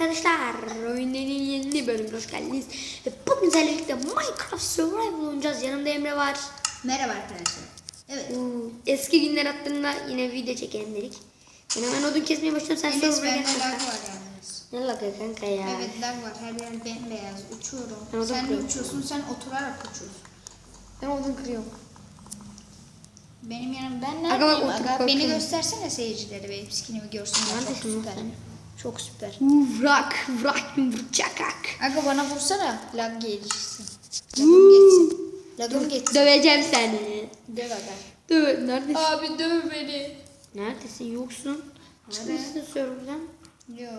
arkadaşlar. Oyunların yeni bölümüne hoş geldiniz. Ve bugün sizlerle birlikte Minecraft Survival oynayacağız. Yanımda Emre var. Merhaba arkadaşlar. Evet. Oo, Eski günler hakkında yine video çekelim dedik. Ben hemen odun kesmeye başladım. Sen Enes server'a bende lag var yalnız. Ne lagı kanka ya. Evet lag var. Her yer bembeyaz. Uçuyorum. Ben odun sen de kırıyorum. uçuyorsun. Sen oturarak uçuyorsun. Ben odun kırıyorum. Benim yanım ben Aga neredeyim? oturup Aga, beni bakıyorum. göstersene seyircilere benim skinimi görsünler. Çok Neredesin lan süper. sen? Çok süper. Vrak vrak vurcakak. Aga bana vursana. Lag gelişsin. Lagım geçsin. Lagım geçsin. Döveceğim seni. Döv aga. Döv. Neredesin? Abi döv beni. Neredesin? Yoksun. Çıkmışsın serverdan. Yo.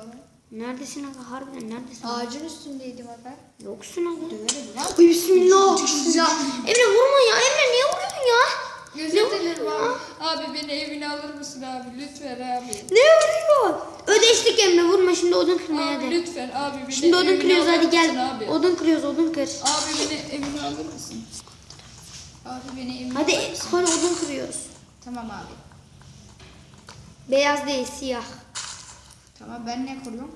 Neredesin aga? Harbiden neredesin? Ağacın üstündeydim aga. Yoksun aga. Döverim lan. Ay bismillah. bismillah. Emre vurma ya. Emre niye vuruyorsun ya? Gözüm Ne dilerim oluyor abi. Beni evine alır mısın abi? Lütfen abi. Ne vuruyor? Ödeştik Emre vurma şimdi odun kırmaya Abi de. lütfen abi beni Şimdi odun evine kırıyoruz alır hadi mısın gel. Abi. Odun kırıyoruz odun kır. Abi beni evine alır mısın? Abi beni evine Hadi alır mısın? hadi odun kırıyoruz. Tamam abi. Beyaz değil siyah. Tamam ben ne kuruyorum?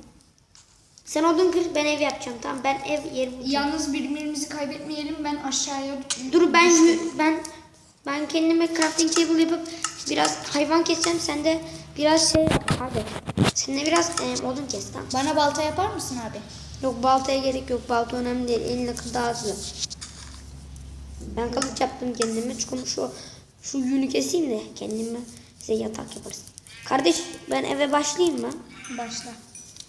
Sen odun kır ben ev yapacağım tamam ben ev yeri bulacağım. Yalnız birbirimizi kaybetmeyelim ben aşağıya Dur ben yü- ben ben kendime crafting table yapıp biraz hayvan keseceğim sen de biraz şey hadi. Sen de biraz e, odun kes tamam. Bana balta yapar mısın abi? Yok baltaya gerek yok balta önemli değil eline kıl daha hızlı. Ben kılıç yaptım kendime çünkü şu şu yünü keseyim de kendime size yatak yaparız. Kardeş ben eve başlayayım mı? Başla.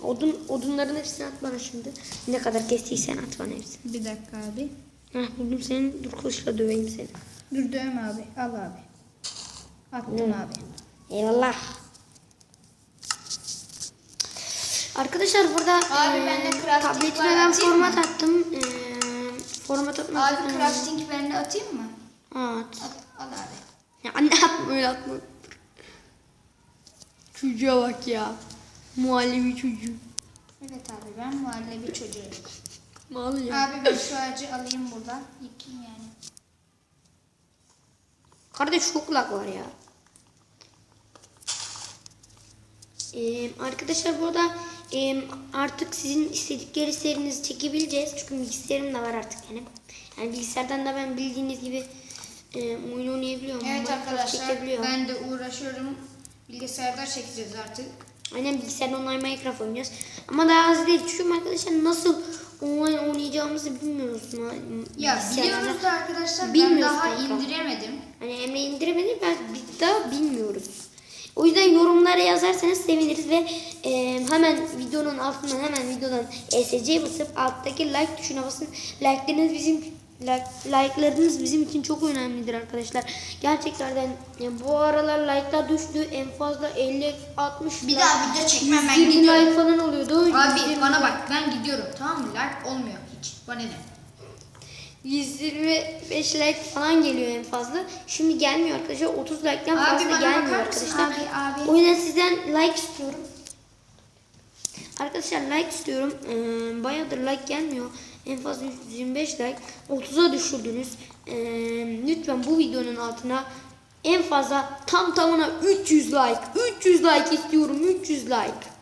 Odun odunların hepsini at bana şimdi. Ne kadar kestiysen at bana hepsini. Bir dakika abi. Heh buldum senin dur kılıçla döveyim seni. Dur dövme abi. Al abi. Attım abi. Eyvallah. Arkadaşlar burada Abi eee, bende crafting tabletime var, ben atayım format mı? attım. Eee format atmak Abi crafting ben de atayım mı? At. At, al abi. Ya anne atma öyle atma. Çocuğa bak ya. Muhallebi çocuğu. Evet abi ben muhallebi çocuğuyum. Mal ya. Abi ben şu ağacı alayım buradan. Yıkayım yani. Kardeş çok lag var ya. Ee, arkadaşlar burada e, artık sizin istedikleri serinizi çekebileceğiz. Çünkü bilgisayarım da var artık benim. Yani bilgisayardan da ben bildiğiniz gibi e, oyun oynayabiliyorum. Evet Minecraft arkadaşlar ben de uğraşıyorum. Bilgisayarda çekeceğiz artık. Aynen bilgisayarda online Minecraft oynayacağız. Ama daha az değil. Çünkü arkadaşlar nasıl online oynayacağımızı bilmiyoruz. ma- Ya biliyoruz da arkadaşlar ben Bilmiyoruz daha kanka. indiremedim. Hani Emre indiremedi ben daha bilmiyoruz. O yüzden yorumlara yazarsanız seviniriz ve e, hemen videonun altından hemen videodan ESC basıp alttaki like tuşuna basın. Like'larınız bizim like, like'larınız bizim için çok önemlidir arkadaşlar. Gerçekten e, bu aralar like'lar düştü. En fazla 50 60 Bir like, daha video çekmem, ben 120 gidiyorum. like falan oluyordu. Abi 120 bana bak ben gidiyorum tamam mı? Like olmuyor hiç. Bana ne? 125 like falan geliyor en fazla. Şimdi gelmiyor arkadaşlar. 30 like'den Abi fazla gelmiyor arkadaşlar. Abi, abi. O yüzden sizden like istiyorum. Arkadaşlar like istiyorum. Ee, bayağıdır like gelmiyor. En fazla 125 like. 30'a düşürdünüz. Ee, lütfen bu videonun altına en fazla tam tamına 300 like. 300 like istiyorum. 300 like.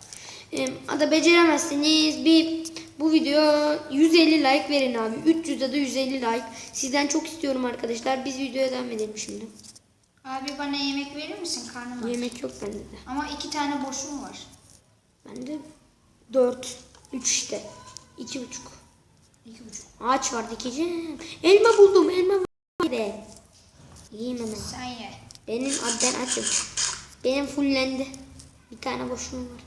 Ee, ada beceremezseniz bir bu video 150 like verin abi. 300'e de 150 like. Sizden çok istiyorum arkadaşlar. Biz videoya devam edelim şimdi. Abi bana yemek verir misin? Karnım aç. Yemek yok bende de. Ama iki tane boşum var. Bende 4, 3 işte. 2,5. İki buçuk. Ağaç var dikeceğim. Elma buldum. Elma var. Yiyeyim hemen. Sen ye. Benim ben açım. Benim fullendi. Bir tane boşluğum var.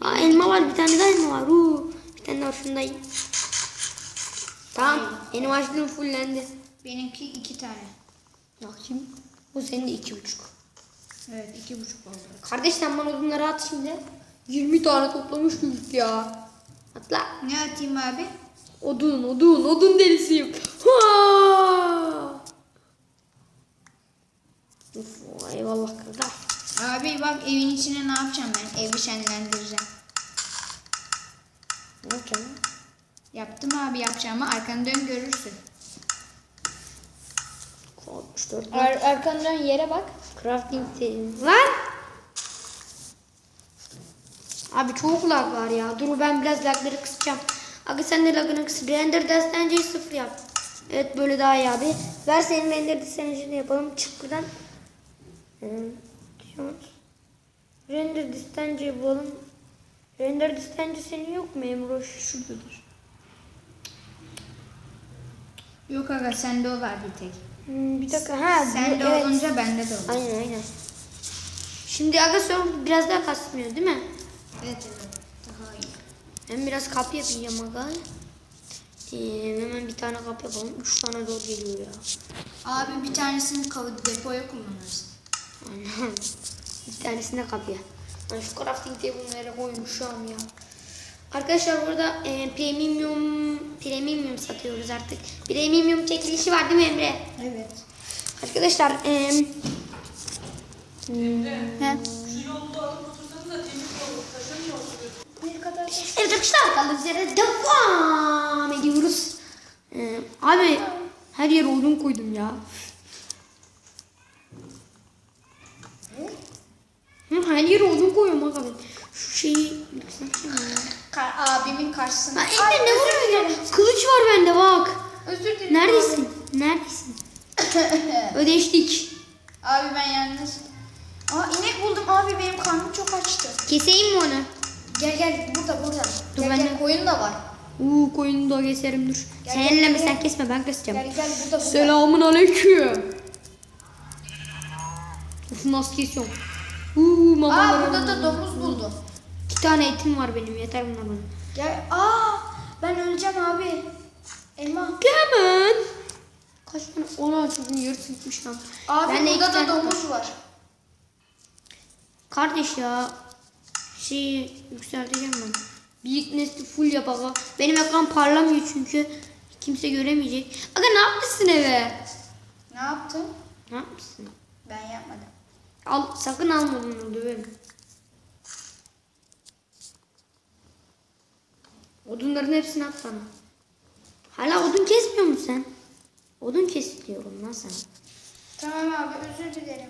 Aa elma var. Bir tane daha elma var. Uu, bir tane daha şunu da yiyeyim. Tamam. Benim açlığım fullendi. Benimki iki tane. Bakayım. Bu senin de iki buçuk. Evet iki buçuk oldu. Kardeş sen bana odunları at şimdi. 20 tane toplamış çocuk ya. Atla. Ne atayım abi? Odun, odun, odun delisiyim. Ha! Uf, eyvallah kardeş. Abi bak evin içine ne yapacağım ben? Evi şenlendireceğim. Ne yapacağım? Yaptım abi yapacağımı. Arkanı dön görürsün. 64 Ar arkanı dön yere bak. crafting series. Lan! Abi çok lag var ya. Dur ben biraz lagları kısacağım. Abi sen de lagını kıs. Render distance'yi sıfır yap. Evet böyle daha iyi abi. Ver senin render distance'ini yapalım. Çık buradan. Diyoruz. Render distance bulalım. Render distance senin yok mu Emroş? Şuradadır. Yok aga sende o var bir tek. Hmm, bir dakika. Ha, Sende evet. olunca bende de olur. Aynen aynen. Şimdi aga sonra biraz daha kasmıyor değil mi? Evet evet. Daha iyi. Ben biraz kap yapacağım aga. Ee, hemen bir tane kap yapalım. Üç tane zor geliyor ya. Abi bir tanesini kav- depoya kullanırız. Aynen. bir tanesine kapıya. Ben şu crafting table'ını nereye koymuş şu an ya. Arkadaşlar burada e, premium premium satıyoruz artık. Premium çekilişi var değil mi Emre? Evet. Arkadaşlar e, He. Evet arkadaşlar kaldığımız yere devam ediyoruz. Ee, abi her yere odun koydum ya. Hı, her yere odun koyuyorum abi. Şu şeyi abimin karşısına. Lan Emre ne vuruyorsun ya? Kılıç var bende bak. Özür dilerim. Neredesin? Neredesin? Ödeştik. Abi ben yalnız. Aa inek buldum abi benim karnım çok açtı. Keseyim mi onu? Gel gel burada burada. Dur, gel ben gel de- koyun da var. Uuu koyunu da keserim dur. Gel, sen gel, elleme gel. sen kesme ben keseceğim. Gel gel burada burada. Selamun aleyküm. Uf nasıl kesiyorum? Uuu Aa mamalar. burada da domuz buldum. İki tane etim var benim yeter bunlar bana. Gel. Aa ben öleceğim abi. Elma. Hemen. Kaç tane? Ona çocuğun yarısı gitmiş lan. Abi Ben de iki burada da tane- domuz var. Kardeş ya. Şeyi yükselteceğim ben. Büyük nesli full yap aga. Benim ekran parlamıyor çünkü. Kimse göremeyecek. Aga ne yapmışsın eve? Ne yaptın? Ne yapmışsın? Ben yapmadım. Al, sakın alma bunu döverim. Odunların hepsini at bana. Hala odun kesmiyor musun sen? Odun kes diyorum lan sana. Tamam abi özür dilerim.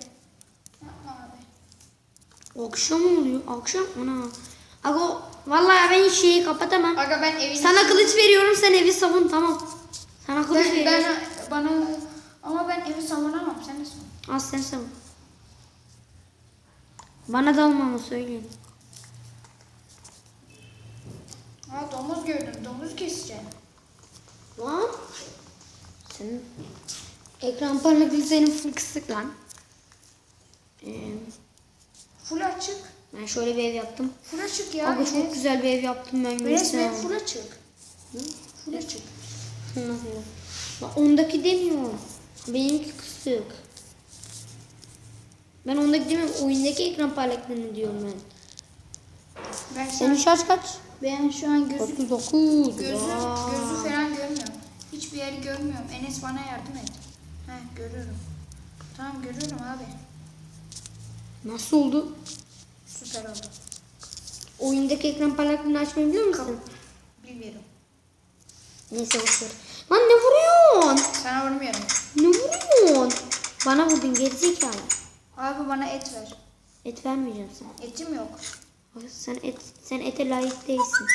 Yapma. Akşam oluyor. Akşam ana. Aga vallahi ben hiç şeyi kapatamam. Aga ben evin Sana kılıç veriyorum sen evi savun tamam. Sana kılıç ben, veriyorum. ben bana ama ben evi savunamam sen de savun. Al sen savun. Bana da almamı söyleyin. Aa domuz gördüm. Domuz keseceğim. Lan. Senin ekran parlaklığı senin full kısık lan. Ee, Full açık. ben şöyle bir ev yaptım. Full açık ya. Abi çok güzel bir ev yaptım ben. Resmen full açık. Full açık. Nasıl? Bak ondaki demiyor. Benimki kısık. Ben ondaki demiyorum. Oyundaki ekran parlaklığını diyorum ben. Ben şu Senin an, şarj kaç? ben şu an gözü, 39. gözü, gözü falan görmüyorum. Hiçbir yeri görmüyorum. Enes bana yardım et. He görüyorum. Tamam görüyorum abi. Nasıl oldu? Süper oldu. Oyundaki ekran parlaklığını açmayı biliyor musun? Bilmiyorum. Neyse boşver. Lan ne vuruyorsun? Sana vurmuyorum. Ne vuruyorsun? Bana vurdun gerizekalı. Abi bana et ver. Et vermeyeceğim sana. Etim yok. Sen et sen ete layık değilsin.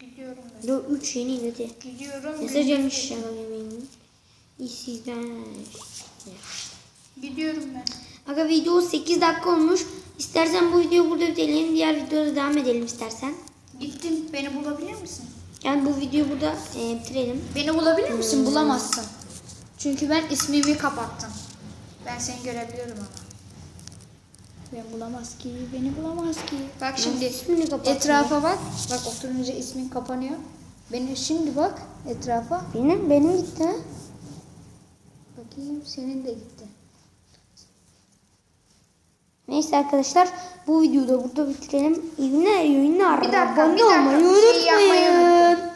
Gidiyorum ben. Yo 3 yeni hadi. Gidiyorum. Gidiyorum. şaka yemeğini. İşsizden. Gidiyorum ben. Aga video 8 dakika olmuş. İstersen bu videoyu burada bitirelim. Diğer videoda devam edelim istersen. Gittim. Beni bulabilir misin? Yani bu videoyu burada e, bitirelim. Beni bulabilir misin? Bulamazsın. Çünkü ben ismimi kapattım. Ben seni görebiliyorum ama. Ben bulamaz ki, beni bulamaz ki. Bak şimdi ismini etrafa bak. Bak oturunca ismin kapanıyor. Beni şimdi bak etrafa. Benim benim gitti. Bakayım senin de gitti. Neyse arkadaşlar bu videoyu da burada bitirelim. İyi günler, iyi günler. Bir dakika, Abone bir dakika, olmayı şey yapmayı unutmayın.